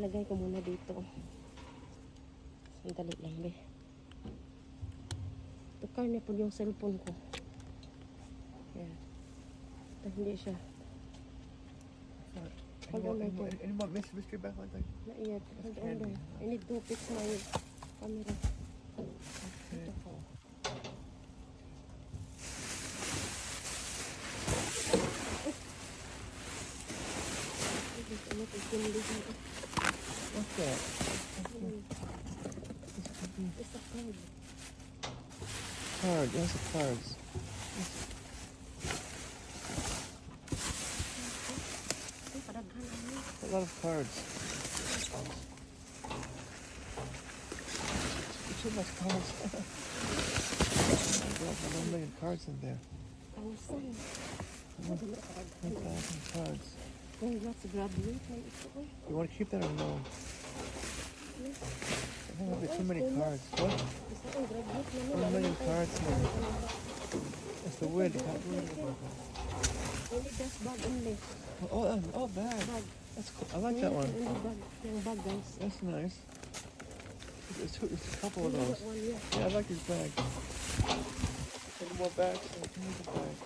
Ilagay ko muna dito. Sandali lang, be. Tukar na po yung cellphone ko. Yan. Ito, hindi siya. Any Hold on, more, any more, any more mystery mystery back like that? Not yet. Hold on. I need to fix my camera. card. A. A lot of cards. Too much cards. There's one million cards in there. Cards. You want to keep that or no? I think too many cards. What? One million cards there. That's the about that. Only just bag. Oh, oh, oh, bag. That's cool. I like that one. That's nice. There's, two, there's a couple of those. yeah. I like these bags. Any more bags? Oh, me the bag.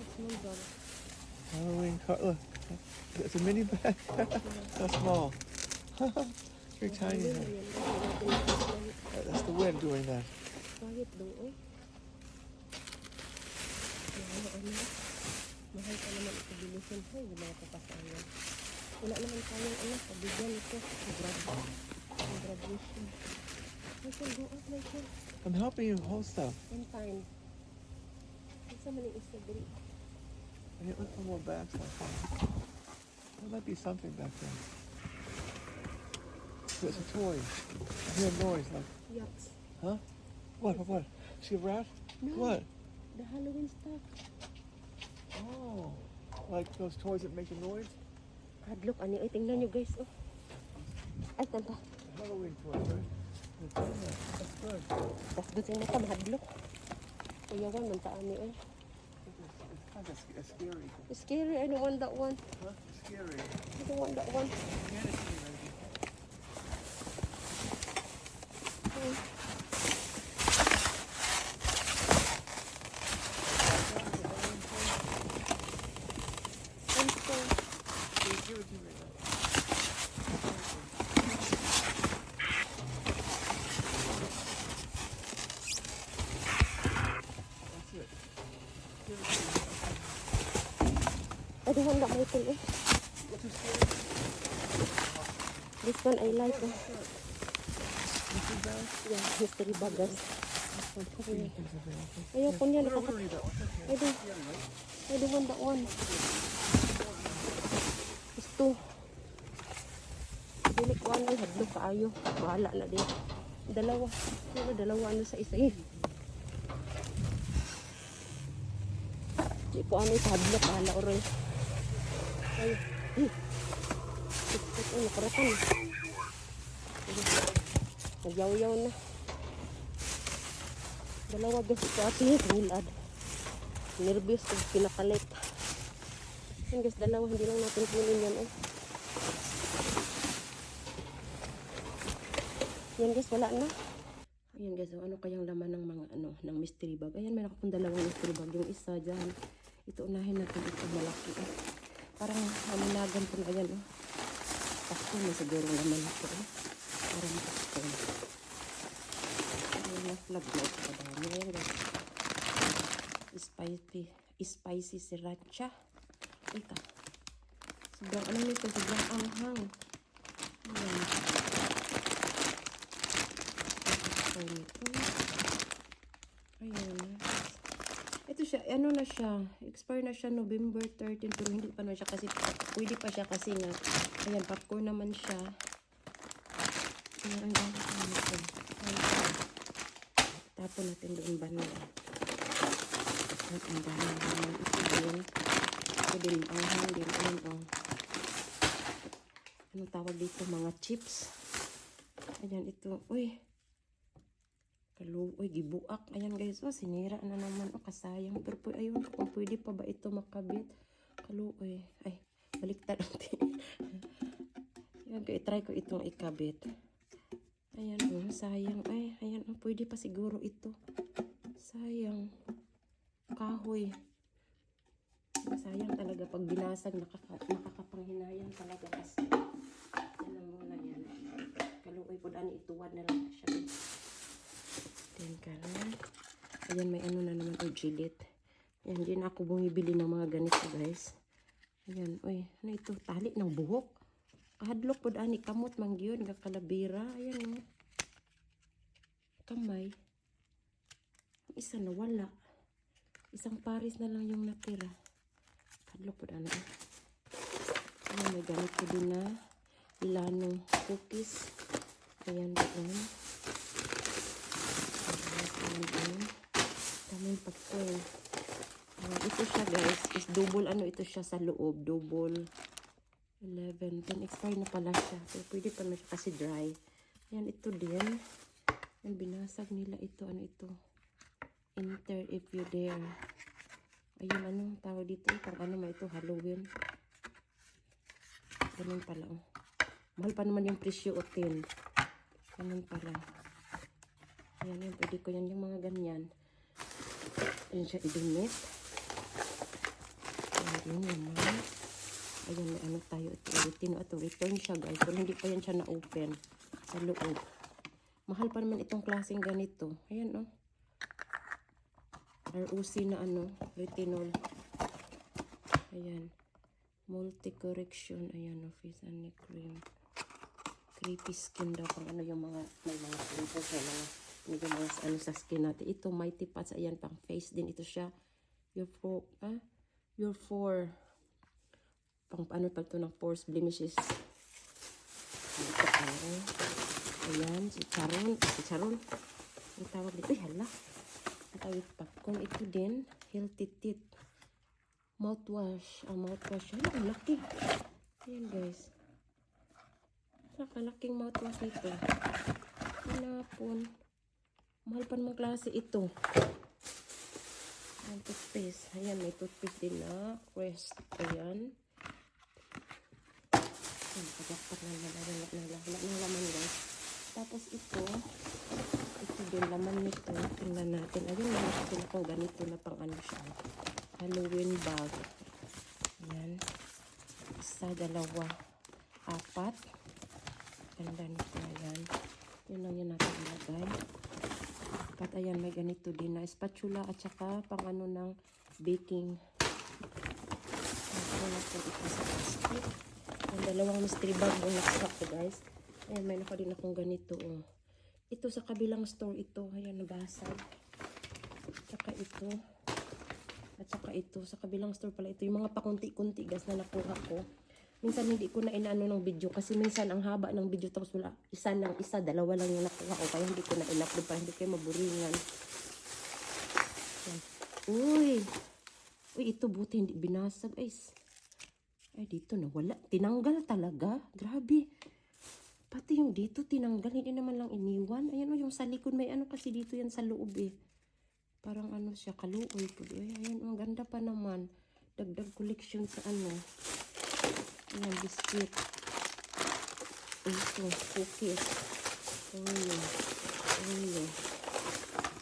It's no bag. Halloween card. Look, it's a mini bag. so small. Very tiny. That's the wind doing that. I'm helping you hold stuff. Isa diri. I for more bags that. There might be something back there. There's a toy. I hear a noise like, Yucks. huh? What, what, what? See a rat? No. What? The Halloween stuff. Oh, like those toys that make a noise? Hadlock, ani. Ay, tingnan nyo guys. Oh. Ay, tanta. Halloween toys, right? They've done that. That's good. Tas doon sa mata, mahadlok. Kuyawan, man ta ani. Ay. Eh. It's kind of sc- scary. It's scary. I don't want that one. Huh? It's scary. I don't want that one. Hand This one I like. Bag? Yeah, mystery things available. Ayoko niya. I don't, I don't want that one. Gusto. Dili ko ano, hadlok kaayo. Bahala na din. Dalawa. Ano, dalawa ano sa isa eh. Di ko ano sa hadlok, bahala oray. Ay, eh. Ay, nakaratan. Nagyaw-yaw na. Dalawa guys ko ati, tingilad. Nervous kung pinakalit. Yan guys, dalawa, hindi lang natin kunin yan eh. Yan guys, wala na. Ayan guys, oh, ano kayang laman ng mga ano, ng mystery bag. Ayan, may nakapong dalawang mystery bag. Yung isa dyan. Ito, unahin natin ito malaki eh. Parang haminagan po ayan oh. Pasko na siguro laman ito eh. Parang pasko. Ayan na flag na ito. Kadami. Ayan guys. Spicy, spicy sriracha. Ito. Sobrang ano nito, sobrang anghang. Ayan. Nito. Ayan. Ito siya, ano na siya, expire na siya November 13, pero hindi pa na siya kasi, pwede pa siya kasi nga, ayan, popcorn naman siya. Ayan, ang gamit na. Ayan. Tapon natin doon banda. At ang dami naman ito din. Ito din, ang hang din. Ayan, oh. Anong tawag dito? Mga chips. Ayan, ito. Uy. Kalu, uy, gibuak. Ayan guys, oh, sinira na naman. Oh, kasayang. Pero po, ayun, kung pwede pa ba ito makabit. Kalu, uy. Ay, Baliktad natin. Yan, i-try ko itong ikabit. Ayan, oh, sayang. Ay, ayan, oh, pwede pa siguro ito. Sayang. Kahoy. Sayang talaga pag binasag, nakaka nakakapanghinayang talaga kasi. Yan lang muna yan. Kaluoy po daan ituwad na lang siya. Then kalan. Ayan, may ano na naman, oh, gilit. Ayan, din ako bumibili ng mga ganito, guys. Ayan, oy, ano ito? Tali ng buhok. Kahadlok po ani kamot man gyud nga. Ayan oh. Kamay. Isa na wala. Isang paris na lang yung natira. Kahadlok po ani. Ayan, may gamit ko din na ilanong cookies. Ayan doon. Doon. Tamang pagkain. Ayan, ito siya guys, is double ano ito siya sa loob, double 11. Then expire na pala siya. Pero pwede pa na siya kasi dry. Ayan, ito din. Ayan, binasag nila ito. Ano ito? Enter if you dare. Ayun, ano tawag dito? Pang ano ma ito? Halloween. Ganun pala, oh. Mahal pa naman yung presyo o 10. Ganun pala. Ayan, yan. Pwede ko yan yung mga ganyan. Ayan siya idumit. Ayan, yun naman. Ayan, may ano tayo. Ito, ulitin. Ito, return siya, guys. Pero hindi pa yan siya na-open sa loob. Mahal pa naman itong klaseng ganito. Ayan, oh. ROC na ano, retinol. Ayan. Multi-correction. Ayan, oh, face and cream. Creepy skin daw. Pang ano yung mga, may mga pimples sa mga, yung mga ano sa skin natin. Ito, Mighty Pots. Ayan, pang face din. Ito siya. Your for, ah, your for, pang ano pa ito ng pores blemishes. Dito, ano. Ayan, si Charon. Si Charon. Ang tawag dito. Ay, hala. Ang tawag. Kung ito din, healthy teeth. Mouthwash. Ang mouthwash. Ay, ang laki. Ayan, guys. Nakalaking mouthwash nito. Hanapon. Mahal pa naman klase ito. Ayan, toothpaste. Ayan, may toothpaste din na. Crest. Ayan. Ayan, pagkakpat na wala, wala, wala, wala ng laman guys. Tapos ito, ito din laman nito. Tingnan natin. Ayun, meron din akong ganito na pang ano siya. Halloween bag. Ayan. Isa, dalawa, apat. Ganda nito. Ayan. Yun lang yun natin ilagay. Apat, ayan, may ganito din na spatula at saka pang ano ng baking. Ito na po ito sa plastic. Ang dalawang mystery bag yung nakuha ko guys. Ayan, may naka din akong ganito. Oh. Ito sa kabilang store ito. Ayan, nabasag. Tsaka ito. At saka ito. Sa kabilang store pala ito. Yung mga pakunti-kunti guys na nakuha ko. Minsan hindi ko na inaano ng video kasi minsan ang haba ng video tapos wala isa lang isa, dalawa lang yung nakuha ko kaya hindi ko na in-upload para hindi kayo maburingan. Uy! Uy, ito buti hindi binasag. Ay, s- ay dito na wala. Tinanggal talaga. Grabe. Pati yung dito tinanggal. Hindi naman lang iniwan. Ayan o, yung sa likod may ano kasi dito yan sa loob eh. Parang ano siya, kaluoy po. Ay, ayan, ang ganda pa naman. Dagdag collection sa ano. Ayan, biscuit. Ito, cookies. Oreo. Oreo.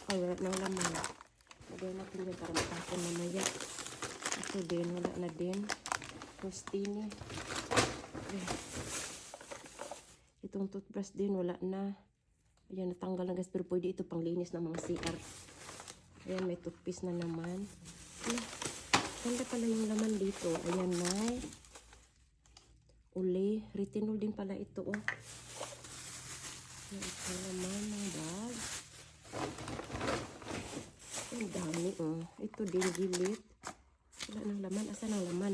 Ay, wala nang laman. Lagyan natin dyan para matapon mamaya. Ito din, wala na din. Rostini. Itong toothbrush din, wala na. Ayan, natanggal na guys. Pero pwede ito pang linis ng mga CR. Ayan, may toothpaste na naman. Ala, ganda pala yung laman dito. Ayan, may uli. Retinol din pala ito, oh. Ito naman ng bag. Ang dami, oh. Ito din, gilit. Wala ng laman. Asa ng laman?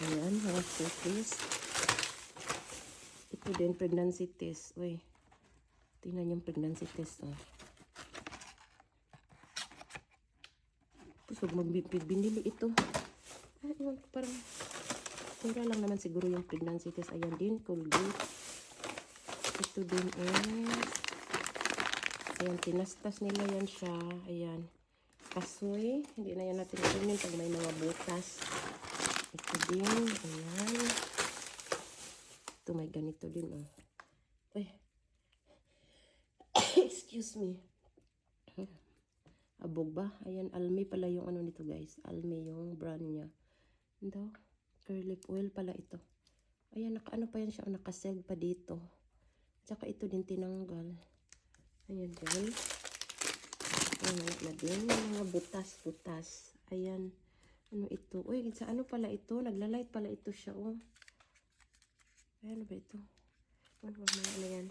Ayan, mga cookies. Ito din, pregnancy test. Uy, tingnan yung pregnancy test, oh. Huwag magbibinili ito. Ay, ewan ko, parang mura lang naman siguro yung pregnancy test. Ayan din, Colgate. Ito din is, ayan, tinastas nila yan siya. Ayan, kasoy. Hindi na yan natin kunin pag may mga butas. Ito din. Ayan. Ito may ganito din oh. Ay. Excuse me. Abog ba? Ayan, Almi pala yung ano nito guys. Almi yung brand niya. Ito. Curly oil pala ito. Ayan, naka ano pa yan siya. Nakaseg pa dito. Tsaka ito din tinanggal. Ayan din. Ayan na din. Mga butas-butas. Ayan. Ano ito? Uy, sa ano pala ito? Naglalight pala ito siya, oh. Ayan, ano ba ito? Ano ba ano yan?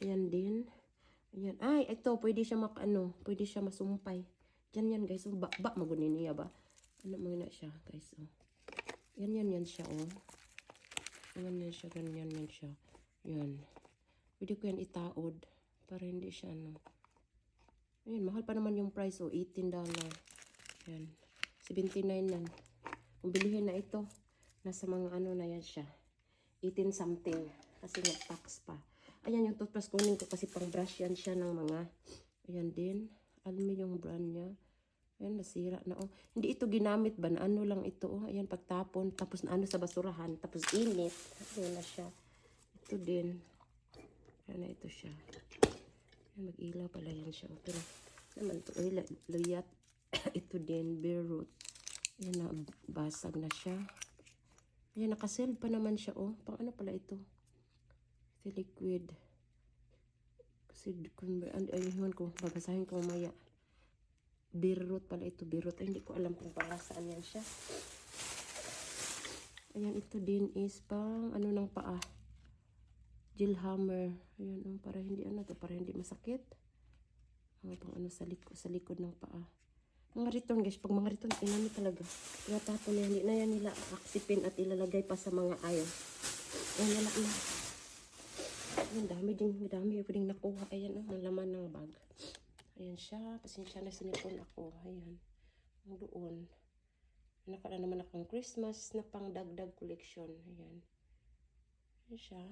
Ayan din. Ayan. Ay, ito. Pwede siya mak, ano, pwede siya masumpay. Diyan yan, guys. Ba, ba, magunin niya ba? Ano mga na siya, guys, oh. Yan, yan, yan siya, oh. Yan, yan siya, ganyan, yan siya. Yan. Pwede ko yan itaod. Para hindi siya, ano. Ayan, mahal pa naman yung price, oh. 18 dollar. Ayan. 79 lang. Kung na ito, nasa mga ano na yan siya. 18 something. Kasi nga tax pa. Ayan yung toothbrush kunin ko kasi pang brush yan siya ng mga. Ayan din. Alam mo yung brand niya. Ayan, nasira na oh. Hindi ito ginamit ba? Na ano lang ito oh. Ayan, pagtapon. Tapos na ano sa basurahan. Tapos init. Ayan na siya. Ito din. Ayan na ito siya. Ayan, mag-ilaw pala yan siya. oh. Pero naman ito. Ay, luyat. ito din. Beer root. Ayan na, basag na siya. Ayan, nakasell pa naman siya, oh. Pang ano pala ito? Ito liquid. Kasi, kung, ay, ayun ko, babasahin ko mamaya. Beetroot pala ito. Ay, hindi ko alam kung para saan yan siya. Ayan, ito din is pang, ano ng paa. Gel hammer. Ayan, oh, para hindi, ano to, para hindi masakit. Ang pang ano sa, liko, sa likod ng paa. Mga riton guys, pag mga riton, inano talaga. Tinatapon na hindi na yan nila aksipin at ilalagay pa sa mga ayon. Ayan, wala na. Ayan, dami din, dami pwedeng nakuha. Ayan, oh, ang laman ng bag. Ayan siya, pasensya na sinipon ako. Ayan, ang doon. Nakala naman akong Christmas na pang dagdag collection. Ayan. Ayan siya.